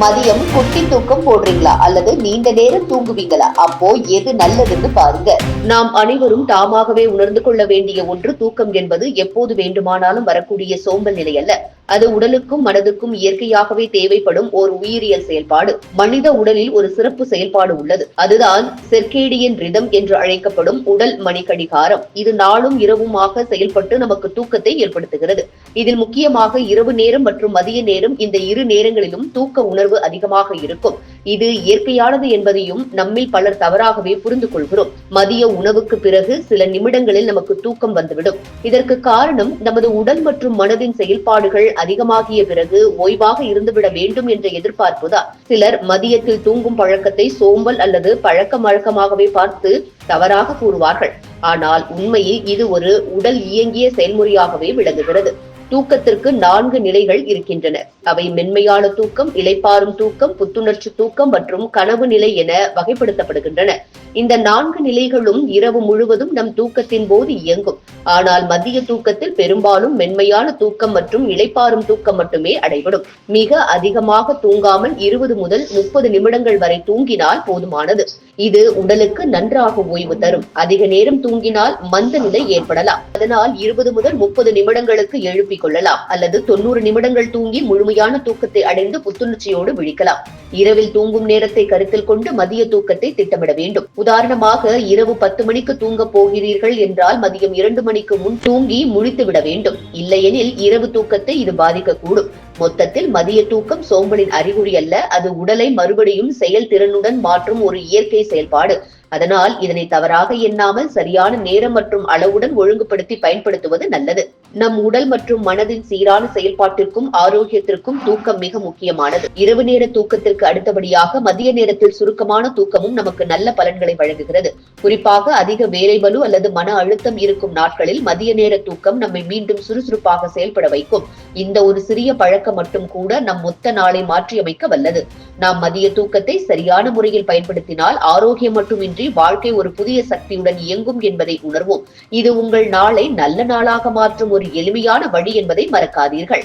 மதியம் குட்டி தூக்கம் போடுறீங்களா? அல்லது நீண்ட நேரம் தூங்குவீங்களா? அப்போ எது நல்லதுன்னு பாருங்க. நாம் அனைவரும் தாமாகவே உணர்ந்து கொள்ள வேண்டிய ஒன்று தூக்கம் என்பது எப்போது வேண்டுமானாலும் வரக்கூடிய சோம்பல் நிலை அல்ல. அது உடலுக்கும் மனதுக்கும் இயற்கையாகவே தேவைப்படும் ஒரு உயிரியல் செயல்பாடு. மனித உடலில் ஒரு சிறப்பு செயல்பாடு உள்ளது. அதுதான் செர்கேடியன் ரிதம் என்று அழைக்கப்படும் உடல் மணிக்கடிகாரம். இது நாளும் இரவுமாக செயல்பட்டு நமக்கு தூக்கத்தை ஏற்படுத்துகிறது. இதில் முக்கியமாக இரவு நேரம் மற்றும் மதிய நேரம் இந்த இரு நேரங்களிலும் தூக்க உணர்வு அதிகமாக இருக்கும். இது இயற்கையானது என்பதையும் நம்மில் பலர் தவறாகவே புரிந்து கொள்கிறோம். மதிய உணவுக்கு பிறகு சில நிமிடங்களில் நமக்கு தூக்கம் வந்துவிடும். இதற்கு காரணம் நமது உடல் மற்றும் மனதின் செயல்பாடுகள் அதிகமாகிய பிறகு ஓய்வாக இருந்துவிட வேண்டும் என்ற எதிர்பார்ப்புதான். சிலர் மதியத்தில் தூங்கும் பழக்கத்தை சோம்பல் அல்லது பழக்க வழக்கமாகவே பார்த்து தவறாக கூறுவார்கள். ஆனால் உண்மையில் இது ஒரு உடல் இயங்கிய செயல்முறையாகவே விளங்குகிறது. தூக்கத்திற்கு நான்கு நிலைகள் இருக்கின்றன. அவை மென்மையான தூக்கம் இளைப்பாறும் தூக்கம் புத்துணர்ச்சி தூக்கம் மற்றும் கனவு நிலை என வகைப்படுத்தப்படுகின்றன. இந்த நான்கு நிலைகளும் இரவு முழுவதும் நம் தூக்கத்தின் போது இயங்கும். ஆனால் மதிய தூக்கத்தில் பெரும்பாலும் மென்மையான தூக்கம் மற்றும் இளைப்பாறும் தூக்கம் மட்டுமே அடைபடும். மிக அதிகமாக தூங்காமல் இருபது முதல் முப்பது நிமிடங்கள் வரை தூங்கினால் போதுமானது. இது உடலுக்கு நன்றாக ஓய்வு தரும். அதிக நேரம் தூங்கினால் மந்த நிலை ஏற்படலாம். அதனால் இருபது முதல் முப்பது நிமிடங்களுக்கு எழுப்பிக் கொள்ளலாம். அல்லது தொண்ணூறு நிமிடங்கள் தூங்கி முழுமையான தூக்கத்தை அடைந்து புத்துணர்ச்சியோடு விழிக்கலாம். இரவில் தூங்கும் நேரத்தை கருத்தில் கொண்டு மதிய தூக்கத்தை திட்டமிட வேண்டும். உதாரணமாக இரவு பத்து மணிக்கு தூங்க போகிறீர்கள் என்றால் மதியம் இரண்டு மணிக்கு முன் தூங்கி முழித்து விட வேண்டும். இல்லையெனில் இரவு தூக்கத்தை இது பாதிக்கக்கூடும். மொத்தத்தில் மதிய தூக்கம் சோம்பலின் அறிகுறி அல்ல. அது உடலை மறுபடியும் செயல்திறனுடன் மாற்றும் ஒரு இயற்கை செயல்பாடு. அதனால் இதனை தவறாக எண்ணாமல் சரியான நேரம் மற்றும் அளவுடன் ஒழுங்குபடுத்தி பயன்படுத்துவது நல்லது. நம் உடல் மற்றும் மனதின் சீரான செயல்பாட்டிற்கும் ஆரோக்கியத்திற்கும் தூக்கம் மிக முக்கியமானது. இரவு நேர தூக்கத்திற்கு அடுத்தபடியாக மதிய நேரத்தில் சுருக்கமான தூக்கமும் நமக்கு நல்ல பலன்களை வழங்குகிறது. குறிப்பாக அதிக வேலைபலு அல்லது மன அழுத்தம் இருக்கும் நாட்களில் மதிய நேர தூக்கம் நம்மை மீண்டும் சுறுசுறுப்பாக செயல்பட வைக்கும். இந்த ஒரு சிறிய பழக்கம் மட்டும் கூட நம் மொத்த நாளை மாற்றியமைக்க வல்லது. நாம் மதிய தூக்கத்தை சரியான முறையில் பயன்படுத்தினால் ஆரோக்கியம் மட்டுமின்றி வாழ்க்கை ஒரு புதிய சக்தியுடன் இயங்கும் என்பதை உணர்வோம். இது உங்கள் நாளை நல்ல நாளாக மாற்றும் ஒரு எளிமையான வழி என்பதை மறக்காதீர்கள்.